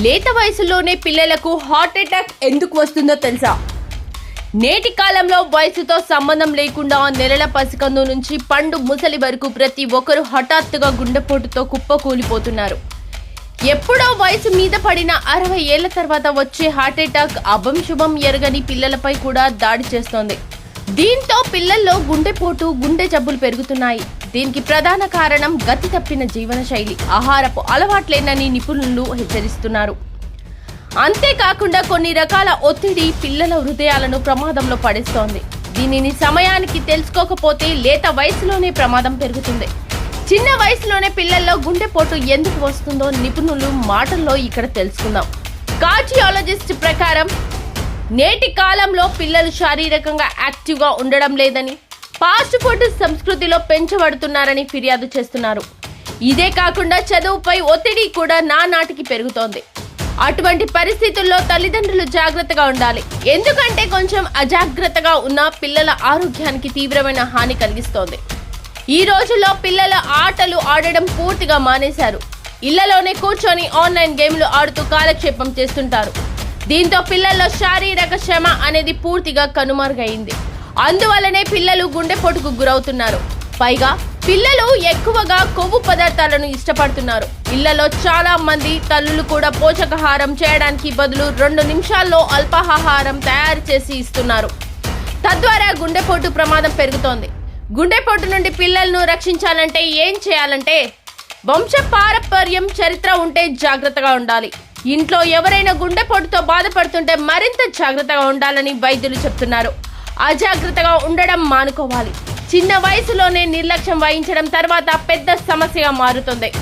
లేత వయసులోనే పిల్లలకు హార్ట్ అటాక్ ఎందుకు వస్తుందో తెలుసా? నేటి కాలంలో వయసుతో సంబంధం లేకుండా నెలల పసికందు నుంచి పండు ముసలి వరకు ప్రతి ఒక్కరూ హఠాత్తుగా గుండెపోటుతో కుప్పకూలిపోతున్నారు. ఎప్పుడో వయసు మీద పడిన అరవై ఏళ్ళ తర్వాత వచ్చే హార్ట్ అటాక్ అభం శుభం ఎరగని పిల్లలపై కూడా దాడి చేస్తోంది. దీంతో పిల్లల్లో గుండెపోటు గుండె జబ్బులు పెరుగుతున్నాయి. దీనికి ప్రధాన కారణం గతి తప్పిన జీవనశైలి. ఆహారపు అలవాట్లేనని నిపుణులు హెచ్చరిస్తున్నారు. అంతేకాకుండా కొన్ని రకాల ఒత్తిడి పిల్లల హృదయాలను ప్రమాదంలో పడేస్తోంది. దీనిని సమయానికి తెలుసుకోకపోతే లేత వయసులోనే ప్రమాదం పెరుగుతుంది. చిన్న వయసులోనే పిల్లల్లో గుండెపోటు ఎందుకు వస్తుందో నిపుణులు మాటల్లో ఇక్కడ తెలుసుకుందాం. కార్డియాలజిస్ట్ ప్రకారం నేటి కాలంలో పిల్లలు శారీరకంగా యాక్టివ్గా ఉండడం లేదని ఫాస్ట్ ఫుడ్ సంస్కృతిలో పెంచబడుతున్నారని ఫిర్యాదు చేస్తున్నారు. ఇదే కాకుండా చదువుపై ఒత్తిడి కూడా నానాటికి పెరుగుతోంది. అటువంటి పరిస్థితుల్లో తల్లిదండ్రులు జాగ్రత్తగా ఉండాలి. ఎందుకంటే కొంచెం అజాగ్రత్తగా ఉన్న పిల్లల ఆరోగ్యానికి తీవ్రమైన హాని కలిగిస్తోంది. ఈ రోజుల్లో పిల్లల ఆటలు ఆడడం పూర్తిగా మానేశారు. ఇళ్ళలోనే కూర్చొని ఆన్లైన్ గేమ్లు ఆడుతూ కాలక్షేపం చేస్తుంటారు. దీంతో పిల్లల్లో శారీరక శ్రమ అనేది పూర్తిగా కనుమరుగైంది. అందువల్లనే పిల్లలు గుండెపోటుకు గురవుతున్నారు. పైగా పిల్లలు ఎక్కువగా కొవ్వు పదార్థాలను ఇష్టపడుతున్నారు. ఇళ్ళలో చాలా మంది తల్లులు కూడా పోషకాహారం చేయడానికి బదులు రెండు నిమిషాల్లో అల్పాహారం తయారు చేసి ఇస్తున్నారు. తద్వారా గుండెపోటు ప్రమాదం పెరుగుతోంది. గుండెపోటు నుండి పిల్లలను రక్షించాలంటే ఏం చేయాలంటే వంశ పారపర్యం చరిత్ర ఉంటే జాగ్రత్తగా ఉండాలి. ఇంట్లో ఎవరైనా గుండెపోటుతో బాధపడుతుంటే మరింత జాగ్రత్తగా ఉండాలని వైద్యులు చెప్తున్నారు. అజాగ్రత్తగా ఉండడం మానుకోవాలి. చిన్న వయసులోనే నిర్లక్ష్యం వహించడం తర్వాత పెద్ద సమస్యగా మారుతుంది.